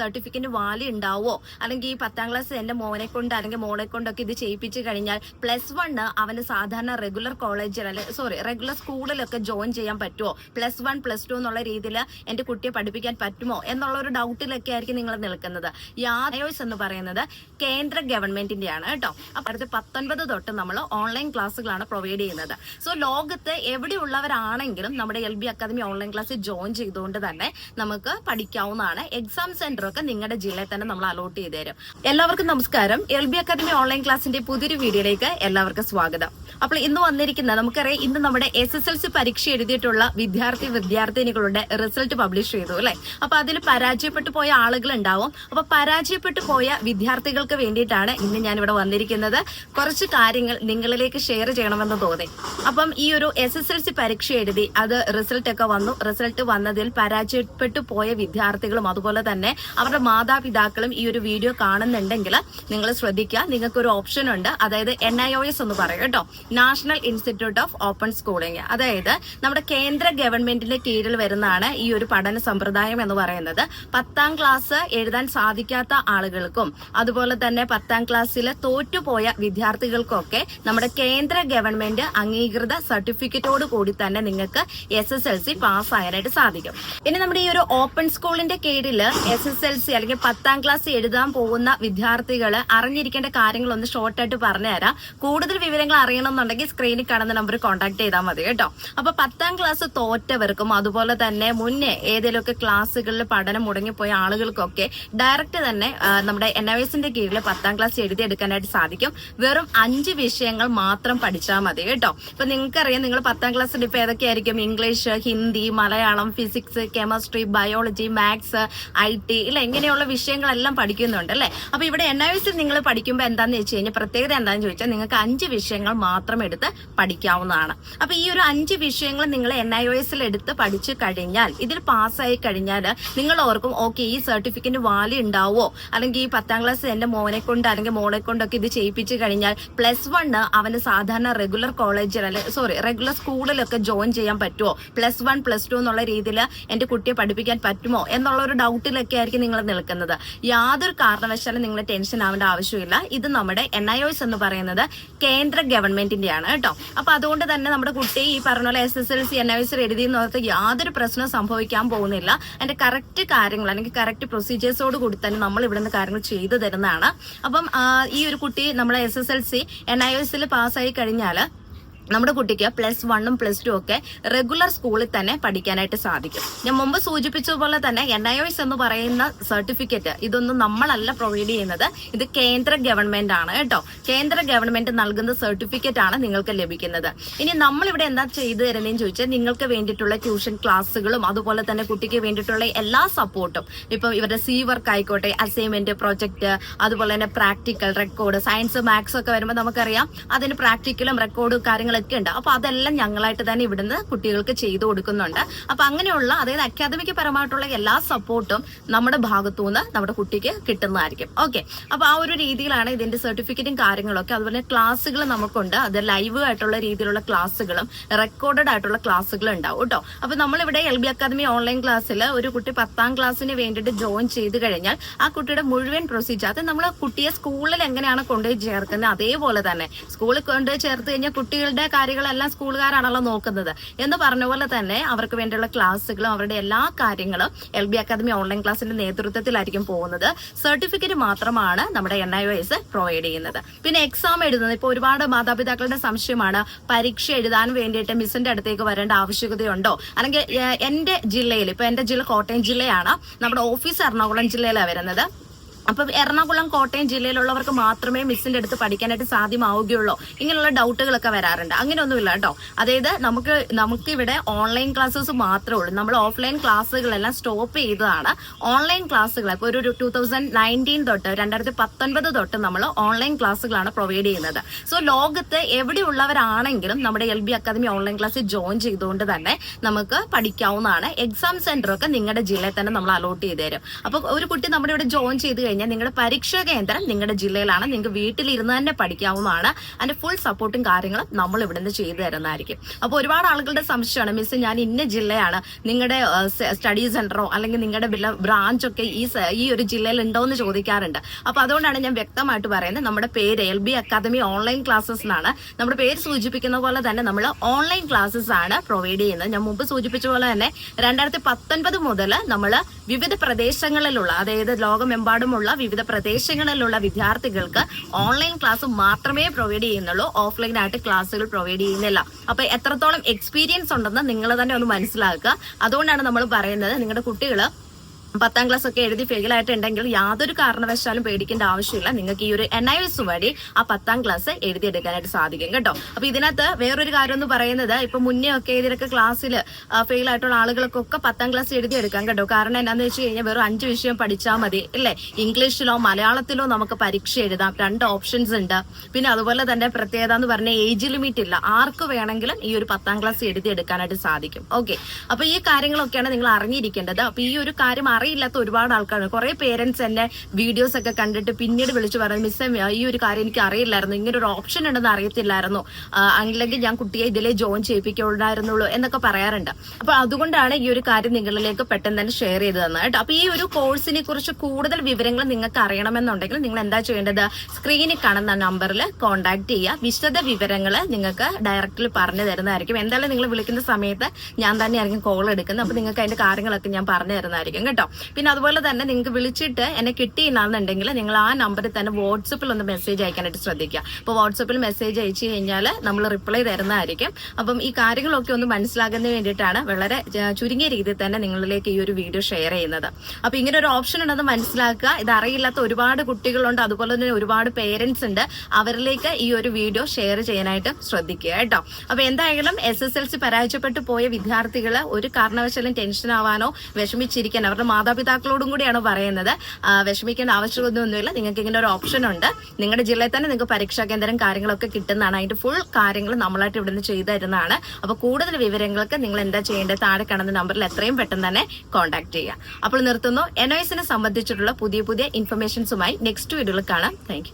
Certificate value ഉണ്ടാവോ അല്ലെങ്കിൽ ഈ പത്താം ക്ലാസ് എന്റെ മോനെ കൊണ്ട് അല്ലെങ്കിൽ മോളെ കൊണ്ടൊക്കെ ഇത് ചെയ്യിപ്പിച്ച് കഴിഞ്ഞാൽ പ്ലസ് വണ്ണ് അവന് സാധാരണ റെഗുലർ കോളേജിൽ അല്ലെ സോറി റെഗുലർ സ്കൂളിലൊക്കെ ജോയിൻ ചെയ്യാൻ പറ്റുമോ പ്ലസ് വൺ പ്ലസ് ടു എന്നുള്ള രീതിയിൽ എന്റെ കുട്ടിയെ പഠിപ്പിക്കാൻ പറ്റുമോ? എന്നുള്ള ഒരു ഡൗട്ടിലൊക്കെ ആയിരിക്കും നിങ്ങൾ നിൽക്കുന്നത്. യാദയോസ് എന്ന് പറയുന്നത് കേന്ദ്ര ഗവൺമെന്റിന്റെയാണ് കേട്ടോ. അപ്പൊ അടുത്ത് പത്തൊൻപത് തൊട്ട് നമ്മൾ ഓൺലൈൻ ക്ലാസ്സുകളാണ് പ്രൊവൈഡ് ചെയ്യുന്നത്. സോ ലോകത്ത് എവിടെയുള്ളവരാണെങ്കിലും നമ്മുടെ എൽ ബി അക്കാദമി ഓൺലൈൻ ക്ലാസ്സിൽ ജോയിൻ ചെയ്തുകൊണ്ട് തന്നെ നമുക്ക് പഠിക്കാവുന്നതാണ്. എക്സാം സെന്റർ ഒക്കെ നിങ്ങളുടെ ജില്ലയിൽ തന്നെ നമ്മൾ അലോട്ട് ചെയ്ത് തരും. എല്ലാവർക്കും നമസ്കാരം. എൽ ബി അക്കാദമി ഓൺലൈൻ ക്ലാസിന്റെ പുതിയൊരു വീഡിയോയിലേക്ക് എല്ലാവർക്കും സ്വാഗതം. അപ്പോൾ ഇന്ന് വന്നിരിക്കുന്ന നമുക്കറിയാം ഇന്ന് നമ്മുടെ എസ് എസ് എൽ സി പരീക്ഷ എഴുതിയിട്ടുള്ള വിദ്യാർത്ഥി വിദ്യാർത്ഥിനികളുടെ റിസൾട്ട് പബ്ലിഷ് ചെയ്തു അല്ലെ? അപ്പൊ അതിൽ പരാജയപ്പെട്ടു പോയ ആളുകൾ ഉണ്ടാവും. അപ്പൊ പരാജയപ്പെട്ടു പോയ വിദ്യാർത്ഥികൾക്ക് വേണ്ടിയിട്ടാണ് ഇന്ന് ഞാൻ ഇവിടെ വന്നിരിക്കുന്നത്. കുറച്ച് കാര്യങ്ങൾ നിങ്ങളിലേക്ക് ഷെയർ ചെയ്യണമെന്ന് തോന്നി. അപ്പം ഈ ഒരു എസ് എസ് എൽ സി പരീക്ഷ എഴുതി അത് റിസൾട്ട് ഒക്കെ വന്നു. റിസൾട്ട് വന്നതിൽ പരാജയപ്പെട്ടു പോയ വിദ്യാർത്ഥികളും അതുപോലെ തന്നെ അവരുടെ മാതാപിതാക്കളും ഈ ഒരു വീഡിയോ കാണുന്നുണ്ടെങ്കിൽ നിങ്ങൾ ശ്രദ്ധിക്കുക. നിങ്ങൾക്ക് ഒരു ഓപ്ഷൻ ഉണ്ട്. അതായത് എൻ ഐ ഒ എസ് എന്ന് പറയും കേട്ടോ. National institute of open schooling അതായത് നമ്മുടെ കേന്ദ്ര ഗവൺമെന്റിന്റെ കീഴിൽ വരുന്നതാണ് ഈ ഒരു പഠന സമ്പ്രദായം എന്ന് പറയുന്നത്. പത്താം ക്ലാസ് എഴുതാൻ സാധിക്കാത്ത ആളുകൾക്കും അതുപോലെ തന്നെ പത്താം ക്ലാസ്സിൽ തോറ്റുപോയ വിദ്യാർത്ഥികൾക്കൊക്കെ നമ്മുടെ കേന്ദ്ര ഗവൺമെന്റ് അംഗീകൃത സർട്ടിഫിക്കറ്റോട് കൂടി തന്നെ നിങ്ങൾക്ക് S S L C pass ആകാനായിട്ട് സാധിക്കും. ഇനി നമ്മുടെ ഈ ഒരു ഓപ്പൺ സ്കൂളിന്റെ കീഴിൽ എസ് എസ് സി അല്ലെങ്കിൽ പത്താം ക്ലാസ് എഴുതാൻ പോകുന്ന വിദ്യാർത്ഥികൾ അറിഞ്ഞിരിക്കേണ്ട കാര്യങ്ങളൊന്ന് ഷോർട്ടായിട്ട് പറഞ്ഞുതരാം. കൂടുതൽ വിവരങ്ങൾ അറിയണമെന്നുണ്ടെങ്കിൽ സ്ക്രീനിൽ കാണുന്ന നമ്പർ കോൺടാക്ട് ചെയ്താൽ മതി കേട്ടോ. അപ്പൊ പത്താം ക്ലാസ് തോറ്റവർക്കും അതുപോലെ തന്നെ മുന്നേ ഏതെങ്കിലുമൊക്കെ ക്ലാസ്സുകളിൽ പഠനം മുടങ്ങിപ്പോയ ആളുകൾക്കൊക്കെ ഡയറക്റ്റ് തന്നെ നമ്മുടെ എൻ ഐ എസിന്റെ കീഴിൽ പത്താം ക്ലാസ് എഴുതിയെടുക്കാനായിട്ട് സാധിക്കും. വെറും അഞ്ച് വിഷയങ്ങൾ മാത്രം പഠിച്ചാൽ മതി കേട്ടോ. ഇപ്പൊ നിങ്ങൾക്കറിയാം നിങ്ങൾ പത്താം ക്ലാസ്സിൽ ഇപ്പൊ ഏതൊക്കെയായിരിക്കും? English Hindi Malayalam physics chemistry biology maths I T ഇല്ല ഇങ്ങനെയുള്ള വിഷയങ്ങളെല്ലാം പഠിക്കുന്നുണ്ട് അല്ലെ? അപ്പൊ ഇവിടെ എൻ ഐ എസിൽ നിങ്ങൾ പഠിക്കുമ്പോൾ എന്താന്ന് വെച്ച് കഴിഞ്ഞാൽ പ്രത്യേകത എന്താണെന്ന് ചോദിച്ചാൽ നിങ്ങൾക്ക് അഞ്ച് വിഷയങ്ങൾ മാത്രം എടുത്ത് പഠിക്കാവുന്നതാണ്. അപ്പൊ ഈ ഒരു അഞ്ച് വിഷയങ്ങൾ നിങ്ങൾ എൻ ഐ ഒ എസിൽ എടുത്ത് പഠിച്ചു കഴിഞ്ഞാൽ ഇതിൽ പാസ്സായി കഴിഞ്ഞാൽ നിങ്ങൾ ഓർക്കും ഓക്കെ ഈ സർട്ടിഫിക്കറ്റ് വാല്യൂ ഉണ്ടാവോ അല്ലെങ്കിൽ ഈ പത്താം ക്ലാസ് എന്റെ മോനെ കൊണ്ട് അല്ലെങ്കിൽ മോളെ കൊണ്ടൊക്കെ ഇത് ചെയ്യിപ്പിച്ചു കഴിഞ്ഞാൽ പ്ലസ് വണ് അവന് സാധാരണ റെഗുലർ കോളേജിൽ അല്ലെ സോറി റെഗുലർ സ്കൂളിലൊക്കെ ജോയിൻ ചെയ്യാൻ പറ്റുമോ? പ്ലസ് വൺ പ്ലസ് ടു എന്നുള്ള രീതിയിൽ എന്റെ കുട്ടിയെ പഠിപ്പിക്കാൻ പറ്റുമോ? എന്നുള്ള ഒരു ഡൗട്ടിലൊക്കെ ആയിരിക്കും നിങ്ങൾ നിൽക്കുന്നത്. യാതൊരു കാരണവശാലും നിങ്ങൾ ടെൻഷൻ ആവേണ്ട ആവശ്യമില്ല. ഇത് നമ്മുടെ എൻ ഐ ഒസ് എന്ന് പറയുന്നത് കേന്ദ്ര ഗവൺമെന്റിന്റെയാണ് കേട്ടോ. അപ്പൊ അതുകൊണ്ട് തന്നെ നമ്മുടെ കുട്ടി ഈ പറഞ്ഞ പോലെ S S L C N I S എഴുതി എന്നോർത്ത് യാതൊരു പ്രശ്നവും സംഭവിക്കാൻ പോകുന്നില്ല. അതിന്റെ കറക്റ്റ് കാര്യങ്ങൾ അല്ലെങ്കിൽ കറക്റ്റ് പ്രൊസീജിയേഴ്സോട് കൂടി തന്നെ നമ്മൾ ഇവിടുന്ന് കാര്യങ്ങൾ ചെയ്തു തരുന്നതാണ്. അപ്പം ഈ ഒരു കുട്ടി നമ്മളെ S S L C N I എസിൽ പാസ്സായി കഴിഞ്ഞാൽ നമ്മുടെ കുട്ടിക്ക് പ്ലസ് വണ്ണും പ്ലസ് ടു ഒക്കെ റെഗുലർ സ്കൂളിൽ തന്നെ പഠിക്കാനായിട്ട് സാധിക്കും. ഞാൻ മുമ്പ് സൂചിപ്പിച്ചതുപോലെ തന്നെ എൻ ഐ എസ് എന്ന് പറയുന്ന സർട്ടിഫിക്കറ്റ് ഇതൊന്നും നമ്മളല്ല പ്രൊവൈഡ് ചെയ്യുന്നത്. ഇത് കേന്ദ്ര ഗവൺമെന്റ് ആണ് കേട്ടോ. കേന്ദ്ര ഗവൺമെന്റ് നൽകുന്ന സർട്ടിഫിക്കറ്റ് ആണ് നിങ്ങൾക്ക് ലഭിക്കുന്നത്. ഇനി നമ്മൾ ഇവിടെ എന്താ ചെയ്തു തരുന്നതെന്ന് ചോദിച്ചാൽ നിങ്ങൾക്ക് വേണ്ടിയിട്ടുള്ള ട്യൂഷൻ ക്ലാസ്സുകളും അതുപോലെ തന്നെ കുട്ടിക്ക് വേണ്ടിയിട്ടുള്ള എല്ലാ സപ്പോർട്ടും ഇപ്പം ഇവരുടെ സി വർക്ക് ആയിക്കോട്ടെ അസൈൻമെന്റ് പ്രൊജക്ട് അതുപോലെ തന്നെ പ്രാക്ടിക്കൽ റെക്കോർഡ് സയൻസ് മാത്സ് ഒക്കെ വരുമ്പോൾ നമുക്കറിയാം. അതിന് പ്രാക്ടിക്കലും റെക്കോർഡും കാര്യങ്ങളൊക്കെ ഉണ്ട്. അപ്പൊ അതെല്ലാം ഞങ്ങളായിട്ട് തന്നെ ഇവിടുന്ന് കുട്ടികൾക്ക് ചെയ്തു കൊടുക്കുന്നുണ്ട്. അപ്പൊ അങ്ങനെയുള്ള അതായത് അക്കാദമിക് പരമായിട്ടുള്ള എല്ലാ സപ്പോർട്ടും നമ്മുടെ ഭാഗത്തു നിന്ന് നമ്മുടെ കുട്ടിക്ക് കിട്ടുന്നതായിരിക്കും. ഓക്കെ അപ്പൊ ആ ഒരു രീതിയിലാണ് ഇതിന്റെ സർട്ടിഫിക്കറ്റും കാര്യങ്ങളൊക്കെ. അതുപോലെ ക്ലാസ്സുകൾ നമുക്കുണ്ട്. അത് ലൈവ് ആയിട്ടുള്ള രീതിയിലുള്ള ക്ലാസ്സുകളും റെക്കോർഡഡ് ആയിട്ടുള്ള ക്ലാസ്സുകളും ഉണ്ടാവും കേട്ടോ. അപ്പൊ നമ്മളിവിടെ എൽ ബി അക്കാദമി ഓൺലൈൻ ക്ലാസ്സിൽ ഒരു കുട്ടി പത്താം ക്ലാസ്സിന് വേണ്ടിയിട്ട് ജോയിൻ ചെയ്ത് കഴിഞ്ഞാൽ ആ കുട്ടിയുടെ മുഴുവൻ പ്രൊസീജിയർ അത് നമ്മൾ കുട്ടിയെ സ്കൂളിൽ എങ്ങനെയാണ് കൊണ്ടുപോയി ചേർക്കുന്നത്? അതേപോലെ തന്നെ. സ്കൂളിൽ കൊണ്ടുപോയി ചേർത്ത് കഴിഞ്ഞാൽ കുട്ടികളുടെ കാര്യങ്ങളെല്ലാം സ്കൂളുകാരാണല്ലോ നോക്കുന്നത്. എന്ന് പറഞ്ഞ പോലെ തന്നെ അവർക്ക് വേണ്ടിയുള്ള ക്ലാസ്സുകളും അവരുടെ എല്ലാ കാര്യങ്ങളും എൽ ബി അക്കാദമി ഓൺലൈൻ ക്ലാസ്സിന്റെ നേതൃത്വത്തിലായിരിക്കും പോകുന്നത്. സർട്ടിഫിക്കറ്റ് മാത്രമാണ് നമ്മുടെ എൻ ഐ എസ് പ്രൊവൈഡ് ചെയ്യുന്നത്. പിന്നെ എക്സാം എഴുതുന്നത്. ഇപ്പോൾ ഒരുപാട് മാതാപിതാക്കളുടെ സംശയമാണ്. പരീക്ഷ എഴുതാൻ വേണ്ടിയിട്ട് മിസ്സിന്റെ അടുത്തേക്ക് വരേണ്ട ആവശ്യകതയുണ്ടോ? അല്ലെങ്കിൽ എന്റെ ജില്ലയിൽ ഇപ്പൊ എന്റെ ജില്ല കോട്ടയം ജില്ലയാണ്. നമ്മുടെ ഓഫീസ് എറണാകുളം ജില്ലയിലാണ് വരുന്നത്. അപ്പൊ എറണാകുളം കോട്ടയം ജില്ലയിലുള്ളവർക്ക് മാത്രമേ മിസ്സിന്റെ അടുത്ത് പഠിക്കാനായിട്ട് സാധ്യമാവുകയുള്ളൂ. ഇങ്ങനെയുള്ള ഡൗട്ടുകളൊക്കെ വരാറുണ്ട്. അങ്ങനെയൊന്നുമില്ല കേട്ടോ. അതായത് നമുക്ക് നമുക്ക് ഇവിടെ ഓൺലൈൻ ക്ലാസ്സസ് മാത്രമേ ഉള്ളൂ. നമ്മൾ ഓഫ്ലൈൻ ക്ലാസ്സുകളെല്ലാം സ്റ്റോപ്പ് ചെയ്തതാണ്. ഓൺലൈൻ ക്ലാസ്സുകൾ ഒരു ടൂ തൗസൻഡ് നയന്റീൻ തൊട്ട് രണ്ടായിരത്തി പത്തൊൻപത് തൊട്ട് നമ്മൾ ഓൺലൈൻ ക്ലാസ്സുകളാണ് പ്രൊവൈഡ് ചെയ്യുന്നത്. സോ ലോകത്ത് എവിടെയുള്ളവരാണെങ്കിലും നമ്മുടെ L B academy online class join ചെയ്തുകൊണ്ട് തന്നെ നമുക്ക് പഠിക്കാവുന്നതാണ്. എക്സാം സെന്റർ ഒക്കെ നിങ്ങളുടെ ജില്ലയിൽ തന്നെ നമ്മൾ അലോട്ട് ചെയ്ത് തരും. അപ്പൊ ഒരു കുട്ടി നമ്മുടെ ഇവിടെ ജോയിൻ ചെയ്ത് കഴിഞ്ഞാൽ കഴിഞ്ഞാൽ നിങ്ങളുടെ പരീക്ഷാ കേന്ദ്രം നിങ്ങളുടെ ജില്ലയിലാണ്. നിങ്ങൾക്ക് വീട്ടിലിരുന്ന് തന്നെ പഠിക്കാവുന്നതാണ്. അതിന്റെ ഫുൾ സപ്പോർട്ടും കാര്യങ്ങളും നമ്മൾ ഇവിടുന്ന് ചെയ്തു തരുന്നതായിരിക്കും. അപ്പോൾ ഒരുപാട് ആളുകളുടെ സംശയമാണ് മിസ് ഞാൻ ഇന്ന ജില്ലയാണ്. നിങ്ങളുടെ സ്റ്റഡി സെന്ററോ അല്ലെങ്കിൽ നിങ്ങളുടെ ബ്രാഞ്ച് ഒക്കെ ഈ ഈ ഒരു ജില്ലയിൽ ഉണ്ടോ എന്ന് ചോദിക്കാറുണ്ട്. അപ്പൊ അതുകൊണ്ടാണ് ഞാൻ വ്യക്തമായിട്ട് പറയുന്നത് നമ്മുടെ പേര് L B academy online classes എന്നാണ്. നമ്മുടെ പേര് സൂചിപ്പിക്കുന്ന പോലെ തന്നെ നമ്മൾ ഓൺലൈൻ ക്ലാസ്സസ് ആണ് പ്രൊവൈഡ് ചെയ്യുന്നത്. ഞാൻ മുമ്പ് സൂചിപ്പിച്ച പോലെ തന്നെ രണ്ടായിരത്തി പത്തൊൻപത് മുതൽ നമ്മൾ വിവിധ പ്രദേശങ്ങളിലുള്ള അതായത് ലോകമെമ്പാടുമുള്ള വിവിധ പ്രദേശങ്ങളിലുള്ള വിദ്യാർത്ഥികൾക്ക് ഓൺലൈൻ ക്ലാസ് മാത്രമേ പ്രൊവൈഡ് ചെയ്യുന്നുള്ളൂ. ഓഫ്ലൈൻ ആയിട്ട് ക്ലാസ്സുകൾ പ്രൊവൈഡ് ചെയ്യുന്നില്ല. അപ്പൊ എത്രത്തോളം എക്സ്പീരിയൻസ് ഉണ്ടെന്ന് നിങ്ങൾ തന്നെ ഒന്ന് മനസ്സിലാക്കുക. അതുകൊണ്ടാണ് നമ്മൾ പറയുന്നത് നിങ്ങളുടെ കുട്ടികൾ പത്താം ക്ലാസ് ഒക്കെ എഴുതി ഫെയിൽ ആയിട്ടുണ്ടെങ്കിൽ യാതൊരു കാരണവശാലും പേടിക്കേണ്ട ആവശ്യമില്ല. നിങ്ങൾക്ക് ഈ ഒരു എൻ ഐ എസ് വഴി ആ പത്താം ക്ലാസ് എഴുതിയെടുക്കാനായിട്ട് സാധിക്കും കേട്ടോ. അപ്പൊ ഇതിനകത്ത് വേറൊരു കാര്യം എന്ന് പറയുന്നത് ഇപ്പൊ മുന്നേ ഒക്കെ ഇതിലൊക്കെ ക്ലാസ്സിൽ ഫെയിൽ ആയിട്ടുള്ള ആളുകൾക്കൊക്കെ പത്താം ക്ലാസ് എഴുതിയെടുക്കാം കേട്ടോ. കാരണം എന്നാന്ന് വെച്ച് കഴിഞ്ഞാൽ വെറും അഞ്ച് വിഷയം പഠിച്ചാൽ മതി അല്ലേ? ഇംഗ്ലീഷിലോ മലയാളത്തിലോ നമുക്ക് പരീക്ഷ എഴുതാം. രണ്ട് ഓപ്ഷൻസ് ഉണ്ട്. പിന്നെ അതുപോലെ തന്നെ പ്രത്യേകത എന്ന് പറഞ്ഞ ഏജ് ലിമിറ്റ് ഇല്ല. ആർക്ക് വേണമെങ്കിലും ഈ ഒരു പത്താം ക്ലാസ് എഴുതിയെടുക്കാനായിട്ട് സാധിക്കും. ഓക്കെ അപ്പൊ ഈ കാര്യങ്ങളൊക്കെയാണ് നിങ്ങൾ അറിഞ്ഞിരിക്കേണ്ടത്. അപ്പൊ ഈ ഒരു കാര്യം അറിയില്ലാത്ത ഒരുപാട് ആൾക്കാർ കുറെ പേരൻസ് എന്നെ വീഡിയോസ് ഒക്കെ കണ്ടിട്ട് പിന്നീട് വിളിച്ചു പറഞ്ഞു മിസ്സേ ഈ ഒരു കാര്യം എനിക്ക് അറിയില്ലായിരുന്നു. ഇങ്ങനെ ഒരു ഓപ്ഷൻ ഉണ്ടെന്ന് അറിയത്തില്ലായിരുന്നു. അല്ലെങ്കിൽ ഞാൻ കുട്ടിയെ ഇതിലേ ജോയിൻ ചെയ്യിപ്പിക്കുണ്ടായിരുന്നുള്ളൂ എന്നൊക്കെ പറയാറുണ്ട്. അപ്പൊ അതുകൊണ്ടാണ് ഈ ഒരു കാര്യം നിങ്ങളിലേക്ക് പെട്ടെന്ന് തന്നെ ഷെയർ ചെയ്ത് തന്നത് കേട്ടോ. അപ്പൊ ഈ ഒരു കോഴ്സിനെ കുറിച്ച് കൂടുതൽ വിവരങ്ങൾ നിങ്ങൾക്ക് അറിയണമെന്നുണ്ടെങ്കിൽ നിങ്ങൾ എന്താ ചെയ്യേണ്ടത്? സ്ക്രീനിൽ കാണുന്ന നമ്പറിൽ കോൺടാക്ട് ചെയ്യുക. വിശദ വിവരങ്ങൾ നിങ്ങൾക്ക് ഡയറക്റ്റിൽ പറഞ്ഞു തരുന്നതായിരിക്കും. എന്തായാലും നിങ്ങൾ വിളിക്കുന്ന സമയത്ത് ഞാൻ തന്നെയായിരിക്കും കോൾ എടുക്കുന്നത്. അപ്പൊ നിങ്ങൾക്ക് അതിന്റെ കാര്യങ്ങളൊക്കെ ഞാൻ പറഞ്ഞു തരുന്നതായിരിക്കും കേട്ടോ. പിന്നെ അതുപോലെ തന്നെ നിങ്ങൾക്ക് വിളിച്ചിട്ട് എന്നെ കിട്ടിയില്ലാന്നുണ്ടെങ്കിൽ നിങ്ങൾ ആ നമ്പറിൽ തന്നെ വാട്സപ്പിൽ ഒന്ന് മെസ്സേജ് അയക്കാനായിട്ട് ശ്രദ്ധിക്കുക. അപ്പോൾ വാട്സപ്പിൽ മെസ്സേജ് അയച്ചു കഴിഞ്ഞാൽ നമ്മൾ റിപ്ലൈ തരുന്നതായിരിക്കും. അപ്പം ഈ കാര്യങ്ങളൊക്കെ ഒന്ന് മനസ്സിലാക്കുന്നതിന് വേണ്ടിയിട്ടാണ് വളരെ ചുരുങ്ങിയ രീതിയിൽ തന്നെ നിങ്ങളിലേക്ക് ഈ ഒരു വീഡിയോ ഷെയർ ചെയ്യുന്നത്. അപ്പോൾ ഇങ്ങനെ ഒരു ഓപ്ഷൻ ഉണ്ടെന്ന് മനസ്സിലാക്കുക. ഇത് അറിയില്ലാത്ത ഒരുപാട് കുട്ടികളുണ്ട്. അതുപോലെ തന്നെ ഒരുപാട് പേരൻസ് ഉണ്ട്. അവരിലേക്ക് ഈ ഒരു വീഡിയോ ഷെയർ ചെയ്യാനായിട്ട് ശ്രദ്ധിക്കുക കേട്ടോ. അപ്പോൾ എന്തായാലും എസ് എസ് എൽ സി പരാജയപ്പെട്ടു പോയ വിദ്യാർത്ഥികൾ ഒരു കാരണവശാലും ടെൻഷൻ ആവാനോ വിഷമിച്ചിരിക്കാൻ അവരുടെ മാതാപിതാക്കളോടും കൂടിയാണ് പറയുന്നത്. വിഷമിക്കേണ്ട ആവശ്യമൊന്നുമില്ല. നിങ്ങൾക്ക് ഇങ്ങനെ ഒരു ഓപ്ഷൻ ഉണ്ട്. നിങ്ങളുടെ ജില്ലയിൽ തന്നെ നിങ്ങൾക്ക് പരീക്ഷാ കേന്ദ്രം കാര്യങ്ങളൊക്കെ കിട്ടുന്നതാണ്. അതിന്റെ ഫുൾ കാര്യങ്ങൾ നമ്മളായിട്ട് ഇവിടുന്ന് ചെയ്തു തരുന്നതാണ്. അപ്പൊ കൂടുതൽ വിവരങ്ങൾക്ക് നിങ്ങൾ എന്താ ചെയ്യേണ്ടത്? താഴെ കാണുന്ന നമ്പറിൽ എത്രയും പെട്ടെന്ന് തന്നെ കോൺടാക്ട് ചെയ്യുക. അപ്പോൾ നിർത്തുന്നു. എൻ സംബന്ധിച്ചിട്ടുള്ള പുതിയ പുതിയ ഇൻഫർമേഷൻസുമായി നെക്സ്റ്റ് വീഡിയോയിൽ കാണാം. താങ്ക്